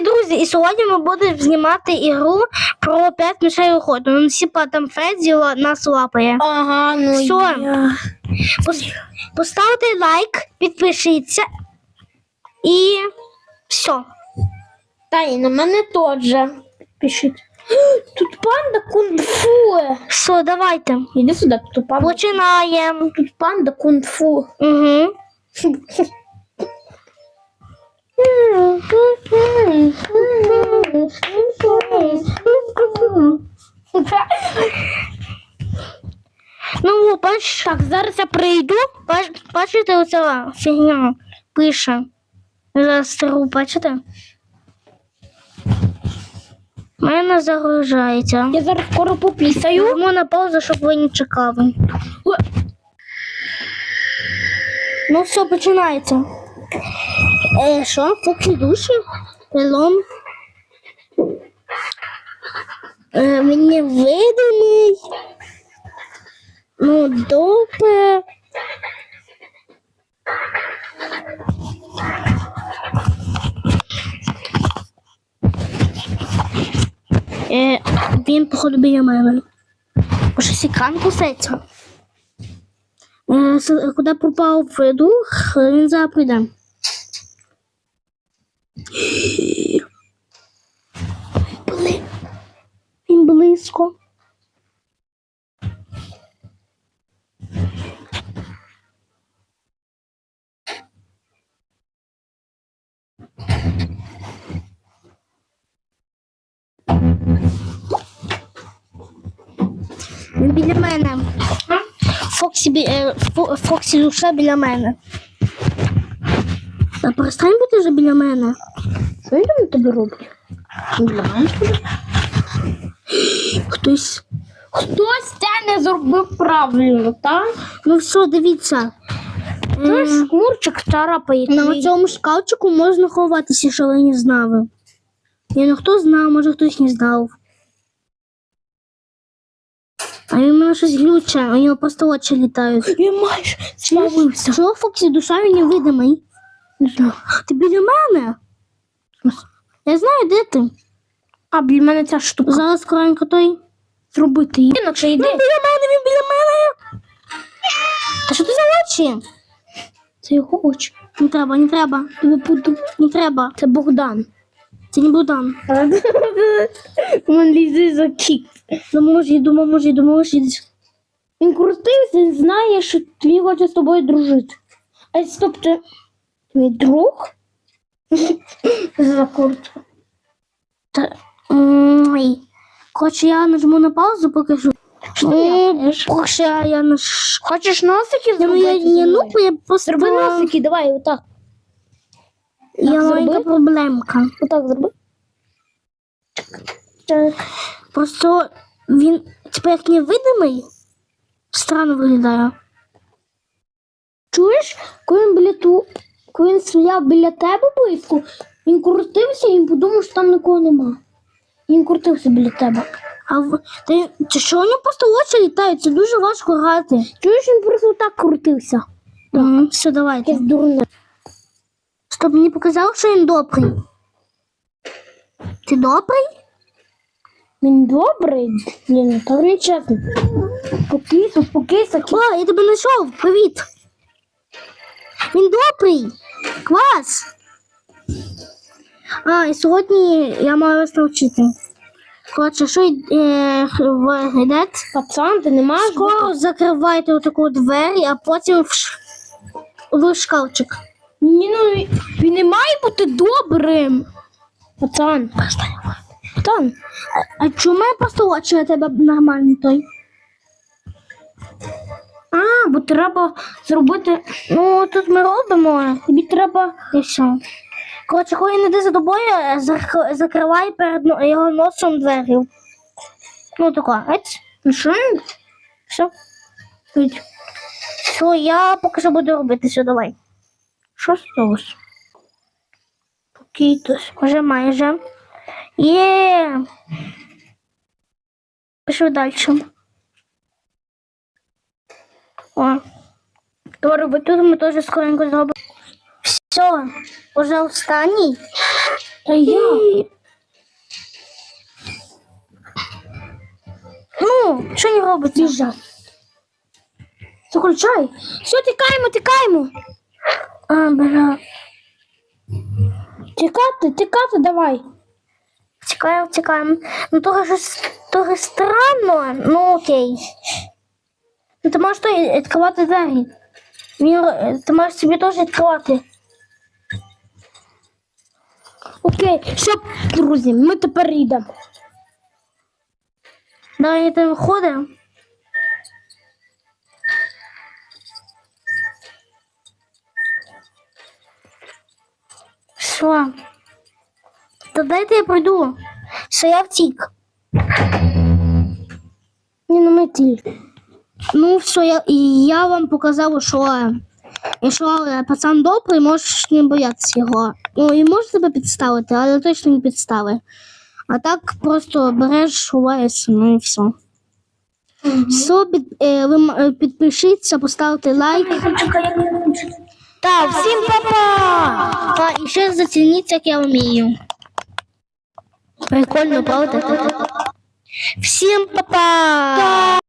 І друзі, і сьогодні ми будемо знімати ігру про 5 мишей охоту. Ну, типа там Фредді нас лапає. Ага, ну Всё. я... Поставте лайк, підпишіться і все. Та і на мене теж. Пишіть. Тут панда кунг-фу. Все, давайте. Іди сюди, тут панда. Починаємо. Тут панда кунг-фу. Угу. Ну, бач, так, зараз я прийду. Бач, бачите, оця фігня пише. Зараз стару, бачите? У мене загружається. Я зараз скоро попісаю. Йому на паузу, щоб ви не чекали. Ну, все, починається. Е, що? Фоксі душі? Перелом? Е, він не видимий. Ну, добре. Е, він, походу, біля мене. Бо щось екран кусається. Е, куди пропав дух, він зараз прийде. Бли... Він близько. Він біля мене. Фоксі, бі- е, Фоксі душа біля мене. Та перестань бути вже біля мене. Що я там тобі роблю? Біля мене? Хтось. Хтось це не зробив правильно, так? Ну все, дивіться. Це ж шкурчик царапає. На цьому шкафчику можна ховатися, що ви не знали. Я ну хто знав, може хтось не знав. А він мене щось глюче, у нього просто очі літають. Він майже з'явився. Чого Фоксі душа він невидимий? Ти біля мене? Я знаю, де ти. А, біля мене ця штука. Зараз скоренько той. Зробити її. Інакше йди. Він біля мене, він біля мене. Та що ти за очі? Це його очі. Не треба, не треба. Не треба. Це Богдан. Це не Богдан. Він лізе за кік. Йду, може, йду. Він крутився, він знає, що твій хоче з тобою дружити. А стоп, ти твій друг? За куртку. Та, ой. Коротше, я нажму на паузу, поки що. Ну, Коротше, я. Хочеш носики зробити? я, я, мною? ну, я просто... Зроби носики, давай, отак. Я Так, маленька проблемка. Отак зроби. Так. Просто він, типу, як невидимий, странно виглядає. Чуєш, коли він біля ту, коли він стояв біля тебе близько, він крутився і він подумав, що там нікого нема. Він крутився біля тебе. А в... ти, чи що у нього просто очі літають? Це дуже важко грати. Чуєш, він просто так крутився. Мгм, Все, давайте. Якесь дурне. Стоп, мені показав, що він добрий. Ти добрий? Він добрий, блін, так не чесно. Спокійся, спокійся. О, я тебе знайшов. Привіт. Він добрий. Клас. А, і сьогодні я маю вас навчити. Коротше, що е, ви йдете? Пацан, ти не маєш Скоро закривайте отаку двері, а потім в, ш... в шкафчик. Ні, ну він не має бути добрим. Пацан. Пацан. А чому мене просто очі на тебе нормальний той? А, бо треба зробити. Ну, тут ми робимо. Тобі треба. І все. Коротше, коли він йде за тобою, е, зак- закривай перед його носом двері. Ну, тако, ець. Ну що? Все. Все, я поки що буду робити, все, давай. Що сталося? Покітос. Вже майже. Є. Пішли далі. О. Добре, бо тут ми теж скоренько зробимо. Все, уже останній. Та я. Ну, що не робиться? Біжать. Заключай. Все, тікаємо, тікаємо. А, бля. Тікати, тікати, давай. Тікаємо, тікаємо. Ну, трохи щось трохи странно, ну окей. Ну, ти можеш той відкривати двері. Він, е, ти можеш собі теж відкривати. Окей, що, друзі, ми тепер йдемо. Давай там виходимо. Що? Та дайте я пройду. Що я втік. Ні, ну ми тільки. Ну, все, я, я вам показав, що якщо е, пацан добрий, можеш не боятися його. Ну, і може тебе підставити, але точно не підстави. А так просто береш, ховаєшся, ну і все. Все, під, е, ви е, підпишіться, поставте лайк. Так, всім па-па! А, і ще зацініть, як я вмію. Прикольно, правда? Всім па-па!